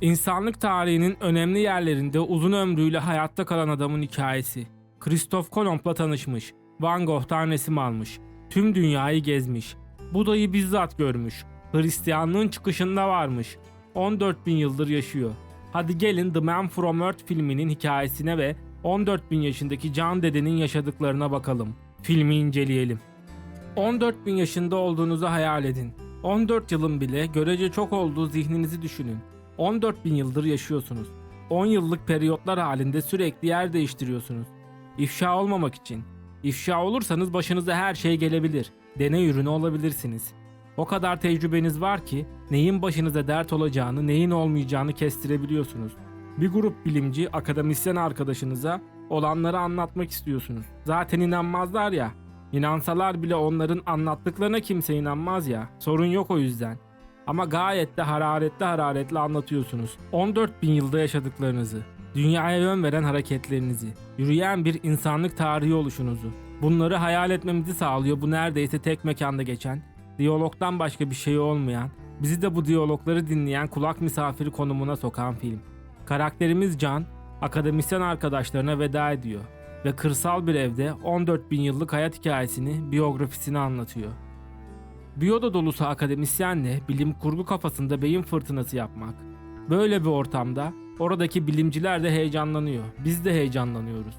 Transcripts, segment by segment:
İnsanlık tarihinin önemli yerlerinde uzun ömrüyle hayatta kalan adamın hikayesi. Christoph Kolomb'la tanışmış. Van Gogh'tan resim almış. Tüm dünyayı gezmiş. Buda'yı bizzat görmüş. Hristiyanlığın çıkışında varmış. 14 bin yıldır yaşıyor. Hadi gelin The Man From Earth filminin hikayesine ve 14 bin yaşındaki Can dedenin yaşadıklarına bakalım. Filmi inceleyelim. 14 bin yaşında olduğunuzu hayal edin. 14 yılın bile görece çok olduğu zihninizi düşünün. 14 bin yıldır yaşıyorsunuz. 10 yıllık periyotlar halinde sürekli yer değiştiriyorsunuz. İfşa olmamak için. İfşa olursanız başınıza her şey gelebilir. Deney ürünü olabilirsiniz. O kadar tecrübeniz var ki neyin başınıza dert olacağını, neyin olmayacağını kestirebiliyorsunuz. Bir grup bilimci, akademisyen arkadaşınıza olanları anlatmak istiyorsunuz. Zaten inanmazlar ya. İnansalar bile onların anlattıklarına kimse inanmaz ya. Sorun yok o yüzden. Ama gayet de hararetli hararetli anlatıyorsunuz. 14 bin yılda yaşadıklarınızı, dünyaya yön veren hareketlerinizi, yürüyen bir insanlık tarihi oluşunuzu. Bunları hayal etmemizi sağlıyor bu neredeyse tek mekanda geçen, diyalogdan başka bir şey olmayan, bizi de bu diyalogları dinleyen kulak misafiri konumuna sokan film. Karakterimiz Can, akademisyen arkadaşlarına veda ediyor ve kırsal bir evde 14 bin yıllık hayat hikayesini, biyografisini anlatıyor. Biyoda dolusu akademisyenle bilim kurgu kafasında beyin fırtınası yapmak. Böyle bir ortamda oradaki bilimciler de heyecanlanıyor. Biz de heyecanlanıyoruz.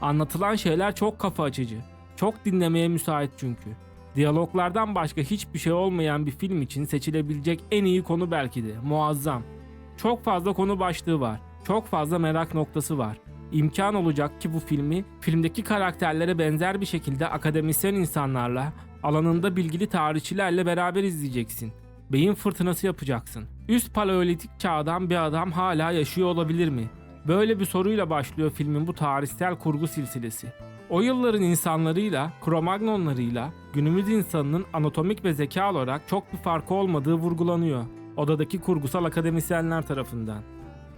Anlatılan şeyler çok kafa açıcı. Çok dinlemeye müsait çünkü. Diyaloglardan başka hiçbir şey olmayan bir film için seçilebilecek en iyi konu belki de. Muazzam. Çok fazla konu başlığı var. Çok fazla merak noktası var. İmkan olacak ki bu filmi filmdeki karakterlere benzer bir şekilde akademisyen insanlarla, alanında bilgili tarihçilerle beraber izleyeceksin. Beyin fırtınası yapacaksın. Üst paleolitik çağdan bir adam hala yaşıyor olabilir mi? Böyle bir soruyla başlıyor filmin bu tarihsel kurgu silsilesi. O yılların insanlarıyla, Cro-Magnonlarıyla günümüz insanının anatomik ve zeka olarak çok bir farkı olmadığı vurgulanıyor. Odadaki kurgusal akademisyenler tarafından.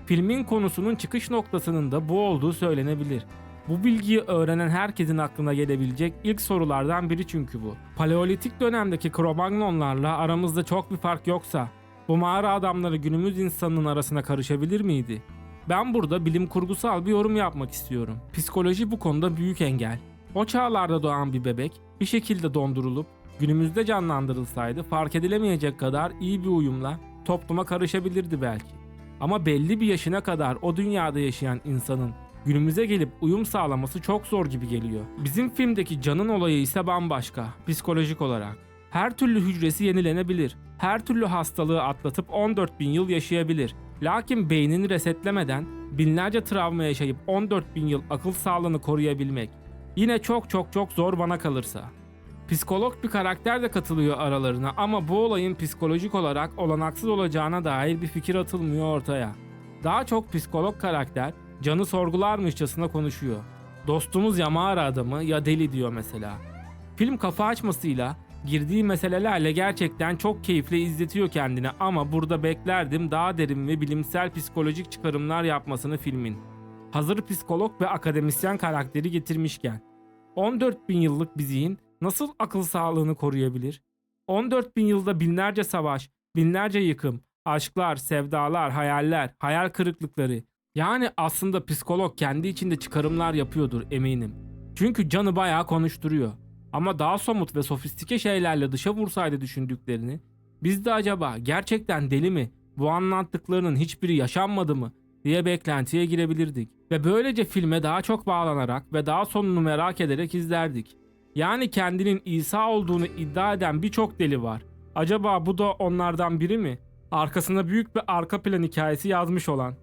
Filmin konusunun çıkış noktasının da bu olduğu söylenebilir. Bu bilgiyi öğrenen herkesin aklına gelebilecek ilk sorulardan biri çünkü bu. Paleolitik dönemdeki Cro-Magnonlarla aramızda çok bir fark yoksa bu mağara adamları günümüz insanının arasına karışabilir miydi? Ben burada bilim kurgusal bir yorum yapmak istiyorum. Psikoloji bu konuda büyük engel. O çağlarda doğan bir bebek bir şekilde dondurulup günümüzde canlandırılsaydı fark edilemeyecek kadar iyi bir uyumla topluma karışabilirdi belki. Ama belli bir yaşına kadar o dünyada yaşayan insanın günümüze gelip uyum sağlaması çok zor gibi geliyor. Bizim filmdeki canın olayı ise bambaşka, psikolojik olarak. Her türlü hücresi yenilenebilir. Her türlü hastalığı atlatıp 14 bin yıl yaşayabilir. Lakin beynini resetlemeden binlerce travma yaşayıp 14 bin yıl akıl sağlığını koruyabilmek yine çok çok çok zor bana kalırsa. Psikolog bir karakter de katılıyor aralarına ama bu olayın psikolojik olarak olanaksız olacağına dair bir fikir atılmıyor ortaya. Daha çok psikolog karakter canı sorgularmışçasına konuşuyor. Dostumuz ya mağara adamı ya deli diyor mesela. Film kafa açmasıyla girdiği meselelerle gerçekten çok keyifle izletiyor kendini ama burada beklerdim daha derin ve bilimsel psikolojik çıkarımlar yapmasını filmin. Hazır psikolog ve akademisyen karakteri getirmişken 14 bin yıllık bir zihin nasıl akıl sağlığını koruyabilir? 14 bin yılda binlerce savaş, binlerce yıkım, aşklar, sevdalar, hayaller, hayal kırıklıkları. Yani aslında psikolog kendi içinde çıkarımlar yapıyordur eminim. Çünkü canı bayağı konuşturuyor. Ama daha somut ve sofistike şeylerle dışa vursaydı düşündüklerini, biz de acaba gerçekten deli mi, bu anlattıklarının hiçbiri yaşanmadı mı diye beklentiye girebilirdik. Ve böylece filme daha çok bağlanarak ve daha sonunu merak ederek izlerdik. Yani kendinin İsa olduğunu iddia eden birçok deli var. Acaba bu da onlardan biri mi? Arkasında büyük bir arka plan hikayesi yazmış olan.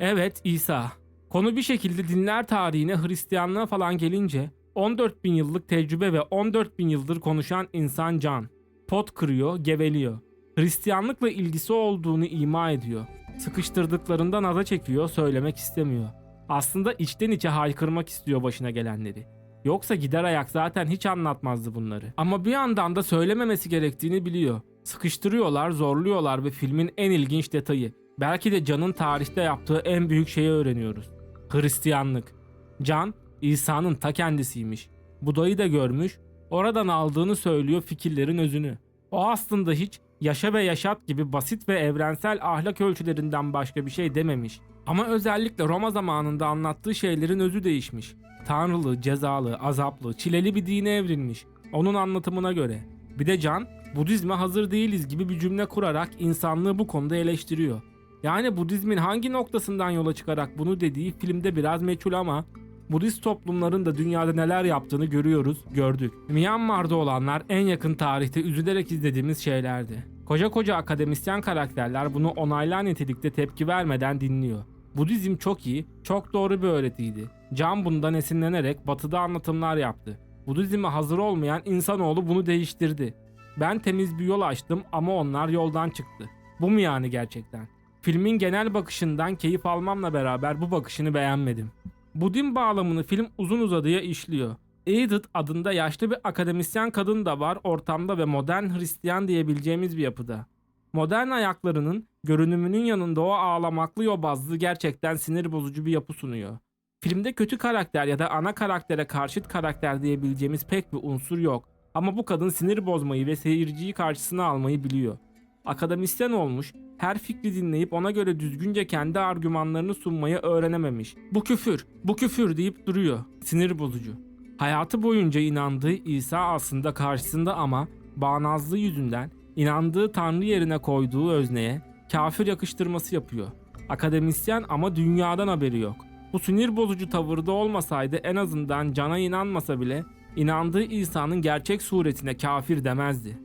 Evet İsa. Konu bir şekilde dinler tarihine Hristiyanlığa falan gelince 14 bin yıllık tecrübe ve 14 bin yıldır konuşan insan can. Pot kırıyor, geveliyor. Hristiyanlıkla ilgisi olduğunu ima ediyor. Sıkıştırdıklarından aza çekiyor, söylemek istemiyor. Aslında içten içe haykırmak istiyor başına gelenleri. Yoksa gider ayak zaten hiç anlatmazdı bunları. Ama bir yandan da söylememesi gerektiğini biliyor. Sıkıştırıyorlar, zorluyorlar ve filmin en ilginç detayı. Belki de Can'ın tarihte yaptığı en büyük şeyi öğreniyoruz. Hristiyanlık. Can, İsa'nın ta kendisiymiş. Budayı da görmüş, oradan aldığını söylüyor fikirlerin özünü. O aslında hiç yaşa ve yaşat gibi basit ve evrensel ahlak ölçülerinden başka bir şey dememiş. Ama özellikle Roma zamanında anlattığı şeylerin özü değişmiş. Tanrılı, cezalı, azaplı, çileli bir dine evrilmiş. Onun anlatımına göre. Bir de Can, Budizme hazır değiliz gibi bir cümle kurarak insanlığı bu konuda eleştiriyor. Yani Budizmin hangi noktasından yola çıkarak bunu dediği filmde biraz meçhul ama Budist toplumların da dünyada neler yaptığını görüyoruz, gördük. Myanmar'da olanlar en yakın tarihte üzülerek izlediğimiz şeylerdi. Koca koca akademisyen karakterler bunu onaylar nitelikte tepki vermeden dinliyor. Budizm çok iyi, çok doğru bir öğretiydi. Can bundan esinlenerek batıda anlatımlar yaptı. Budizme hazır olmayan insanoğlu bunu değiştirdi. Ben temiz bir yol açtım ama onlar yoldan çıktı. Bu mu yani gerçekten? Filmin genel bakışından keyif almamla beraber bu bakışını beğenmedim. Bu din bağlamını film uzun uzadıya işliyor. Edith adında yaşlı bir akademisyen kadın da var ortamda ve modern Hristiyan diyebileceğimiz bir yapıda. Modern ayaklarının görünümünün yanında o ağlamaklı yobazlığı gerçekten sinir bozucu bir yapı sunuyor. Filmde kötü karakter ya da ana karaktere karşıt karakter diyebileceğimiz pek bir unsur yok. Ama bu kadın sinir bozmayı ve seyirciyi karşısına almayı biliyor. Akademisyen olmuş, her fikri dinleyip ona göre düzgünce kendi argümanlarını sunmayı öğrenememiş. Bu küfür, bu küfür deyip duruyor. Sinir bozucu. Hayatı boyunca inandığı İsa aslında karşısında ama bağnazlığı yüzünden inandığı tanrı yerine koyduğu özneye kafir yakıştırması yapıyor. Akademisyen ama dünyadan haberi yok. Bu sinir bozucu tavırda olmasaydı en azından cana inanmasa bile inandığı İsa'nın gerçek suretine kafir demezdi.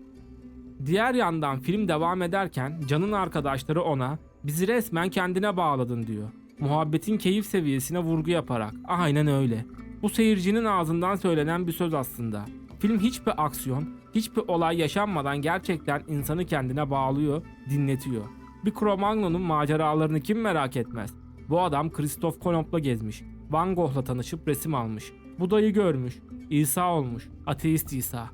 Diğer yandan film devam ederken Can'ın arkadaşları ona bizi resmen kendine bağladın diyor. Muhabbetin keyif seviyesine vurgu yaparak. Aynen öyle. Bu seyircinin ağzından söylenen bir söz aslında. Film hiçbir aksiyon, hiçbir olay yaşanmadan gerçekten insanı kendine bağlıyor, dinletiyor. Bir Cro-Magnon'un maceralarını kim merak etmez? Bu adam Christoph Kolomb'la gezmiş. Van Gogh'la tanışıp resim almış. Buda'yı görmüş. İsa olmuş. Ateist İsa.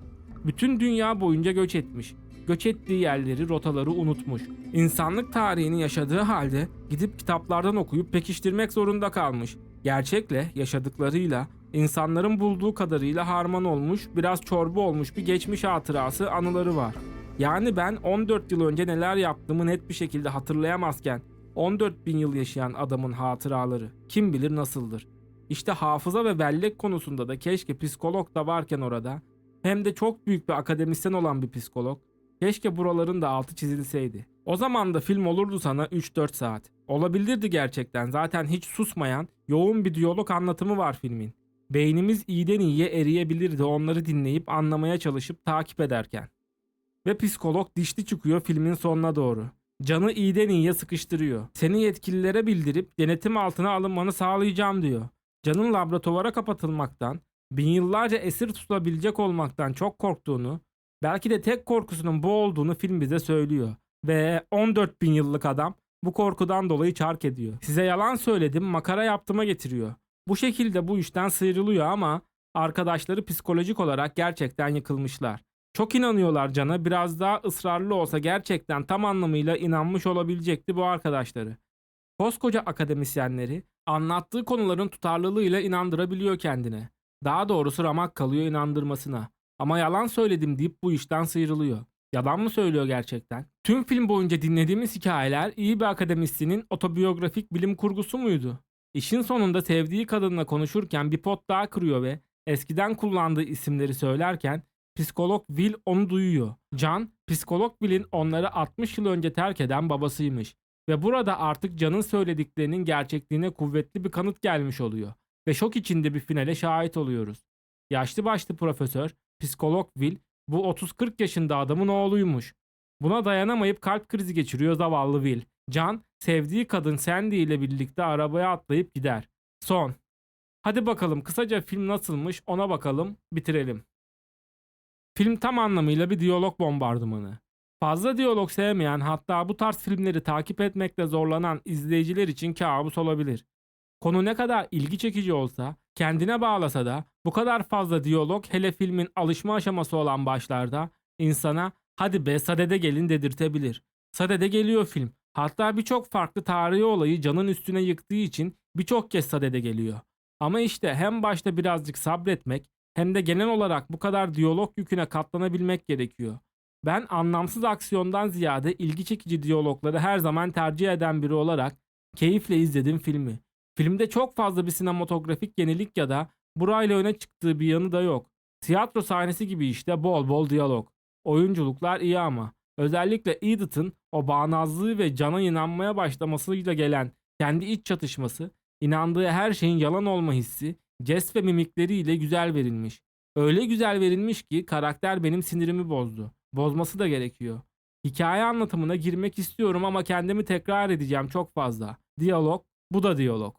Bütün dünya boyunca göç etmiş. Göç ettiği yerleri, rotaları unutmuş. İnsanlık tarihini yaşadığı halde gidip kitaplardan okuyup pekiştirmek zorunda kalmış. Gerçekle, yaşadıklarıyla, insanların bulduğu kadarıyla harman olmuş, biraz çorba olmuş bir geçmiş hatırası, anıları var. Yani ben 14 yıl önce neler yaptığımı net bir şekilde hatırlayamazken 14 bin yıl yaşayan adamın hatıraları kim bilir nasıldır. İşte hafıza ve bellek konusunda da keşke psikolog da varken orada hem de çok büyük bir akademisyen olan bir psikolog keşke buraların da altı çizilseydi. O zaman da film olurdu sana 3-4 saat. Olabilirdi gerçekten zaten hiç susmayan yoğun bir diyalog anlatımı var filmin. Beynimiz iyiden iyiye eriyebilirdi onları dinleyip anlamaya çalışıp takip ederken. Ve psikolog dişli çıkıyor filmin sonuna doğru. Canı iyiden iyiye sıkıştırıyor. Seni yetkililere bildirip denetim altına alınmanı sağlayacağım diyor. Canın laboratuvara kapatılmaktan, bin yıllarca esir tutulabilecek olmaktan çok korktuğunu, belki de tek korkusunun bu olduğunu film bize söylüyor. Ve 14 bin yıllık adam bu korkudan dolayı çark ediyor. Size yalan söyledim, makara yaptığıma getiriyor. Bu şekilde bu işten sıyrılıyor ama arkadaşları psikolojik olarak gerçekten yıkılmışlar. Çok inanıyorlar Can'a. Biraz daha ısrarlı olsa gerçekten tam anlamıyla inanmış olabilecekti bu arkadaşları. Koskoca akademisyenleri anlattığı konuların tutarlılığıyla inandırabiliyor kendine. Daha doğrusu ramak kalıyor inandırmasına. Ama yalan söyledim deyip bu işten sıyrılıyor. Yalan mı söylüyor gerçekten? Tüm film boyunca dinlediğimiz hikayeler iyi bir akademisyenin otobiyografik bilim kurgusu muydu? İşin sonunda sevdiği kadınla konuşurken bir pot daha kırıyor ve eskiden kullandığı isimleri söylerken Psikolog Will onu duyuyor. Can, psikolog Will'in onları 60 yıl önce terk eden babasıymış. Ve burada artık Can'ın söylediklerinin gerçekliğine kuvvetli bir kanıt gelmiş oluyor. Ve şok içinde bir finale şahit oluyoruz. Yaşlı başlı profesör, psikolog Will, bu 30-40 yaşında adamın oğluymuş. Buna dayanamayıp kalp krizi geçiriyor zavallı Will. Can, sevdiği kadın Sandy ile birlikte arabaya atlayıp gider. Son. Hadi bakalım kısaca film nasılmış ona bakalım, bitirelim. Film tam anlamıyla bir diyalog bombardımanı. Fazla diyalog sevmeyen hatta bu tarz filmleri takip etmekte zorlanan izleyiciler için kabus olabilir. Konu ne kadar ilgi çekici olsa, kendine bağlasa da bu kadar fazla diyalog hele filmin alışma aşaması olan başlarda insana hadi be sadede gelin dedirtebilir. Sadede geliyor film. Hatta birçok farklı tarihi olayı canın üstüne yıktığı için birçok kez sadede geliyor. Ama işte hem başta birazcık sabretmek hem de genel olarak bu kadar diyalog yüküne katlanabilmek gerekiyor. Ben anlamsız aksiyondan ziyade ilgi çekici diyalogları her zaman tercih eden biri olarak keyifle izledim filmi. Filmde çok fazla bir sinematografik yenilik ya da burayla öne çıktığı bir yanı da yok. Tiyatro sahnesi gibi işte bol bol diyalog. Oyunculuklar iyi ama. Özellikle Edith'in o bağnazlığı ve cana inanmaya başlamasıyla gelen kendi iç çatışması, inandığı her şeyin yalan olma hissi, jest ve mimikleriyle güzel verilmiş. Öyle güzel verilmiş ki karakter benim sinirimi bozdu. Bozması da gerekiyor. Hikaye anlatımına girmek istiyorum ama kendimi tekrar edeceğim çok fazla. Diyalog, bu da diyalog.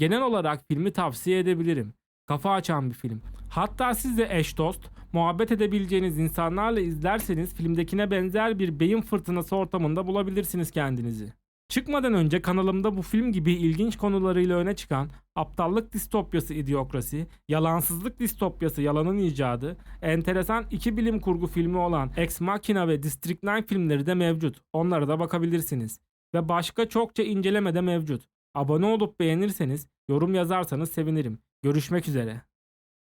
Genel olarak filmi tavsiye edebilirim. Kafa açan bir film. Hatta siz de eş dost, muhabbet edebileceğiniz insanlarla izlerseniz filmdekine benzer bir beyin fırtınası ortamında bulabilirsiniz kendinizi. Çıkmadan önce kanalımda bu film gibi ilginç konularıyla öne çıkan aptallık distopyası idiokrasi, yalansızlık distopyası yalanın icadı, enteresan iki bilim kurgu filmi olan Ex Machina ve District 9 filmleri de mevcut. Onlara da bakabilirsiniz. Ve başka çokça inceleme de mevcut. Abone olup beğenirseniz, yorum yazarsanız sevinirim. Görüşmek üzere.